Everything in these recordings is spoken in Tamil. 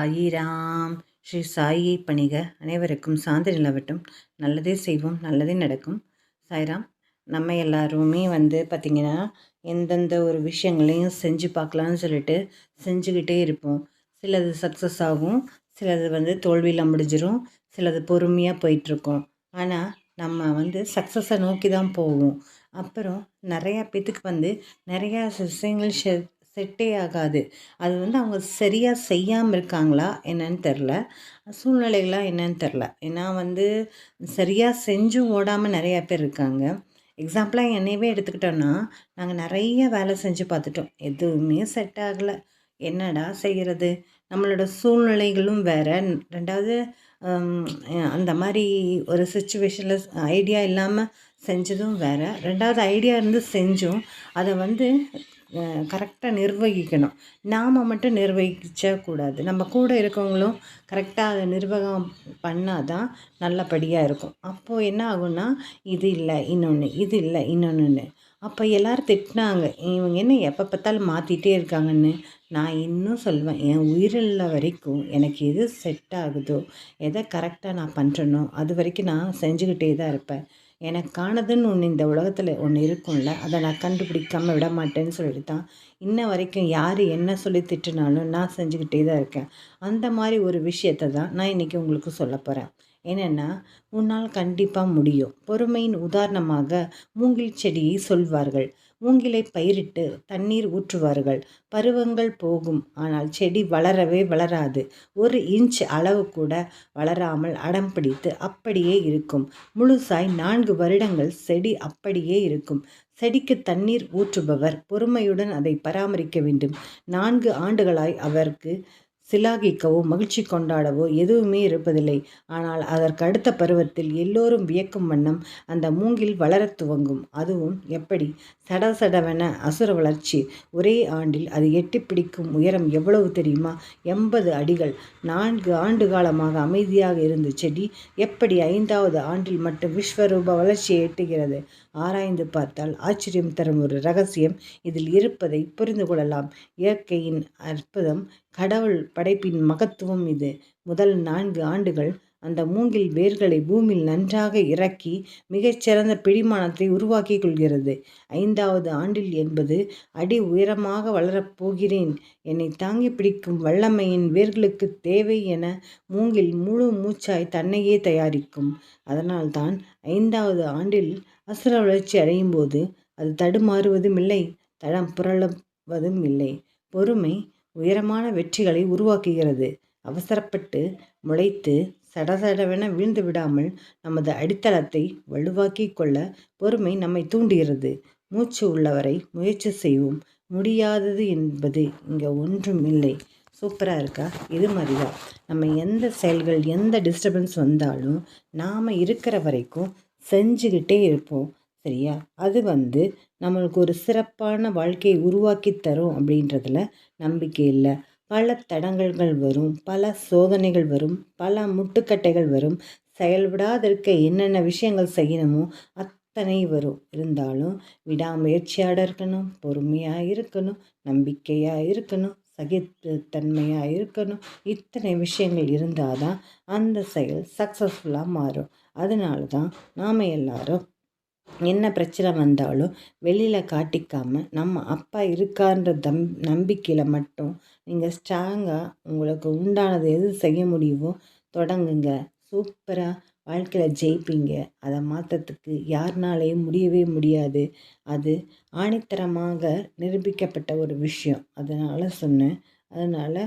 சாயிராம் ஸ்ரீ சாயியை பணிக. அனைவருக்கும் சாந்தி நிலவட்டும். நல்லதே செய்வோம். நல்லதே நடக்கும். சாய்ராம் நம்ம எல்லாருமே வந்து பார்த்திங்கன்னா எந்தெந்த ஒரு விஷயங்களையும் செஞ்சு பார்க்கலான்னு சொல்லிட்டு செஞ்சுக்கிட்டே இருப்போம். சிலது சக்ஸஸ் ஆகும். சிலது வந்து தோல்வியில் முடிஞ்சிடும் சிலது பொறுமையாக போயிட்டுருக்கோம். ஆனால் நம்ம வந்து சக்ஸஸை நோக்கி தான் போவோம். அப்புறம் நிறையா பேத்துக்கு வந்து நிறையா விஷயங்கள் ஷெ செட்டே ஆகாது. அது வந்து அவங்க சரியாக செய்யாமல் இருக்காங்களா என்னன்னு தெரில சூழ்நிலைகளாக என்னன்னு தெரில ஏன்னா வந்து சரியாக செஞ்சும் ஓடாமல் நிறையா பேர் இருக்காங்க. எக்ஸாம்பிளாக என்னையவே எடுத்துக்கிட்டோன்னா நாங்கள் நிறைய வேலை செஞ்சு பார்த்துட்டோம். எதுவுமே செட் ஆகலை. என்னடா செய்கிறது நம்மளோட சூழ்நிலைகளும் வேறு. ரெண்டாவது அந்த மாதிரி ஒரு சுச்சுவேஷனில் ஐடியா இல்லாமல் செஞ்சதும் வேறு. ரெண்டாவது ஐடியா இருந்து செஞ்சும். அதை வந்து கரெக்டாக நிர்வகிக்கணும். நாம் மட்டும் நிர்வகிக்கக்கூடாது கூடாது. நம்ம கூட இருக்கவங்களும் கரெக்டாக அதை நிர்வாகம் பண்ணால் தான் நல்லபடியாக இருக்கும். அப்போது என்ன ஆகும்னா இது இல்லை இன்னொன்று இது இல்லை இன்னொன்று அப்போ எல்லோரும் திட்டினாங்க இவங்க என்ன எப்போ பார்த்தாலும் மாற்றிட்டே இருக்காங்கன்னு? நான் இன்னும் சொல்வேன் என் உயிரில்ல வரைக்கும் எனக்கு எது செட் ஆகுதோ எதை கரெக்டாக நான் பண்ணுறனோ அது வரைக்கும் நான் செஞ்சுக்கிட்டே தான் இருப்பேன். எனக்கானதுன்னு ஒன்று இந்த உலகத்தில் ஒன்று இருக்கும்ல அதை நான் கண்டுபிடிக்காமல் விட மாட்டேன்னு சொல்லிட்டு தான் இன்ன வரைக்கும் யார் என்ன சொல்லி திட்டுனாலும் நான் செஞ்சுக்கிட்டே தான் இருக்கேன். அந்த மாதிரி ஒரு விஷயத்தை தான் நான் இன்றைக்கி உங்களுக்கு சொல்ல போகிறேன் என்னென்னா உன்னால் கண்டிப்பாக முடியும். பொறுமையின் உதாரணமாக மூங்கில் செடியை சொல்வார்கள். மூங்கிலை பயிரிட்டு தண்ணீர் ஊற்றுவார்கள். பருவங்கள் போகும். ஆனால் செடி வளரவே வளராது. ஒரு இன்ச் அளவு கூட வளராமல் அடம் பிடித்து அப்படியே இருக்கும். முழுசாய் நான்கு வருடங்கள் செடி அப்படியே இருக்கும். செடிக்கு தண்ணீர் ஊற்றுபவர் பொறுமையுடன் அதை பராமரிக்க வேண்டும். நான்கு ஆண்டுகளாய் அவருக்கு சிலாகிக்கவோ மகிழ்ச்சி கொண்டாடவோ எதுவுமே இருப்பதில்லை. ஆனால் அதற்கு அடுத்த பருவத்தில் எல்லோரும் வியக்கும் வண்ணம் அந்த மூங்கில் வளரத் துவங்கும். அதுவும் எப்படி? சடசடவென அசுர வளர்ச்சி. ஒரே ஆண்டில் அது எட்டி பிடிக்கும் உயரம் எவ்வளவு தெரியுமா? எண்பது அடிகள். நான்கு ஆண்டு காலமாக அமைதியாக இருந்த செடி எப்படி ஐந்தாவது ஆண்டில் மட்டும் விஸ்வரூப வளர்ச்சியை எட்டுகிறது? ஆராய்ந்து பார்த்தால் ஆச்சரியம் தரும் ஒரு ரகசியம் இதில் இருப்பதை புரிந்து கொள்ளலாம். இயற்கையின் அற்புதம் கடவுள் படைப்பின் மகத்துவம் இது. முதல் நான்கு ஆண்டுகள் அந்த மூங்கில் வேர்களை பூமியில் நன்றாக இறக்கி மிகச்சிறந்த பிடிமானத்தை உருவாக்கி கொள்கிறது. ஐந்தாவது ஆண்டில் என்பது அடி உயரமாக வளரப்போகிறேன் என்னை தாங்கி பிடிக்கும் வல்லமையின் வேர்களுக்கு தேவை என மூங்கில் முழு மூச்சாய் தன்னையே தயாரிக்கும். அதனால்தான் ஐந்தாவது ஆண்டில் அசுர வளர்ச்சி அடையும் போது அது தடுமாறுவதும் இல்லை தடம் புரளுவதும் இல்லை. பொறுமை உயரமான வெற்றிகளை உருவாக்குகிறது. அவசரப்பட்டு முளைத்து சடசடவென வீழ்ந்து விடாமல் நமது அடித்தளத்தை வலுவாக்கி கொள்ள பொறுமை நம்மை தூண்டுகிறது. மூச்சு உள்ளவரை முயற்சி செய்வோம். முடியாதது என்பது இங்கே ஒன்றும் இல்லை. சூப்பராக இருக்கா? இது மாதிரி தான் நம்ம எந்த செயல்கள் எந்த டிஸ்டர்பன்ஸ் வந்தாலும் நாம் இருக்கிற வரைக்கும் செஞ்சுக்கிட்டே இருப்போம். சரியா? அது வந்து நம்மளுக்கு ஒரு சிறப்பான வாழ்க்கையை உருவாக்கி தரும் அப்படின்றதுல நம்பிக்கை இல்லை. பல தடங்கல்கள் வரும் பல சோதனைகள் வரும் பல முட்டுக்கட்டைகள் வரும். செயல்படாதிருக்க என்னென்ன விஷயங்கள் செய்யணுமோ அத்தனை வரும். இருந்தாலும் விடாமுயற்சியாட இருக்கணும் பொறுமையாக இருக்கணும் நம்பிக்கையாக இருக்கணும் சகித்தன்மையாக இருக்கணும். இத்தனை விஷயங்கள் இருந்தால் தான் அந்த செயல் சக்ஸஸ்ஃபுல்லாக மாறும். அதனால தான் நாம் எல்லாரும் என்ன பிரச்சனை வந்தாலும் வெளியில் காட்டிக்காமல் நம்ம அப்பா இருக்கான்ற தம் நம்பிக்கையில் மட்டும் நீங்கள் ஸ்ட்ராங்காக உங்களுக்கு உண்டானது எது செய்ய முடியுமோ தொடங்குங்க. சூப்பராக வாழ்க்கையில் ஜெயிப்பீங்க. அதை மாற்றத்துக்கு யாருனாலேயும் முடியவே முடியாது. அது ஆணித்தரமாக நிரூபிக்கப்பட்ட ஒரு விஷயம். அதனால் சொன்னேன். அதனால்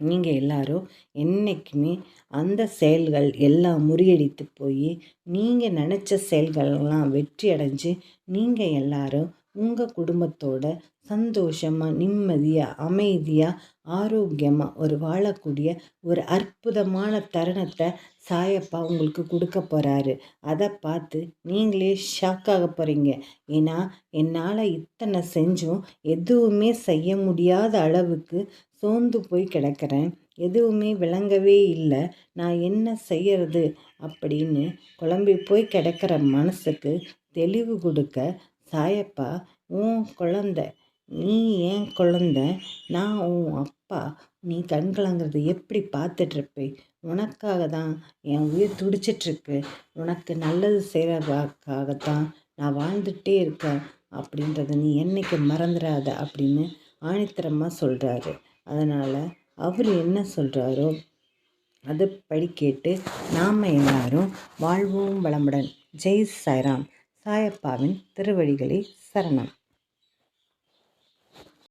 நீங்கள் எல்லாரும் என்றைக்குமே அந்த செயல்கள் எல்லாம் முறியடித்து போய் நீங்கள் நினச்ச செயல்களெல்லாம் வெற்றி அடைஞ்சு நீங்கள் எல்லாரும் உங்கள் குடும்பத்தோட சந்தோஷமாக நிம்மதியாக அமைதியாக ஆரோக்கியமாக ஒரு வாழக்கூடிய ஒரு அற்புதமான தருணத்தை சாயப்பா உங்களுக்கு கொடுக்க போகிறாரு அதை பார்த்து நீங்களே ஷாக்காக போகிறீங்க ஏன்னா என்னால் இத்தனை செஞ்சும் எதுவுமே செய்ய முடியாத அளவுக்கு சோர்ந்து போய் கிடக்கிறேன். எதுவுமே விளங்கவே இல்லை. நான் என்ன செய்யறது அப்படின்னு குழம்பி போய் கிடக்கிற மனசுக்கு தெளிவு கொடுக்க சாயப்பா உன் குழந்த நீ ஏன் குழந்த? நான் உன் அப்பா. நீ கண்கலங்குறதை எப்படி பார்த்துட்ருப்பே உனக்காக தான் என் உயிர் துடிச்சிட்ருக்கு உனக்கு நல்லது செய்கிறதுக்காகத்தான் நான் வாழ்ந்துகிட்டே இருக்கேன். அப்படின்றத நீ என்றைக்கு மறந்துடாத அப்படின்னு ஆணித்தரமாக சொல்கிறாரு அதனால் அவர் என்ன சொல்கிறாரோ அது படி கேட்டு நாம் எல்லாரும் வாழ்வோம் வளமுடன். ஜெய் சாய்ராம். சாயப்பாவின் திருவடிகளே சரணம்.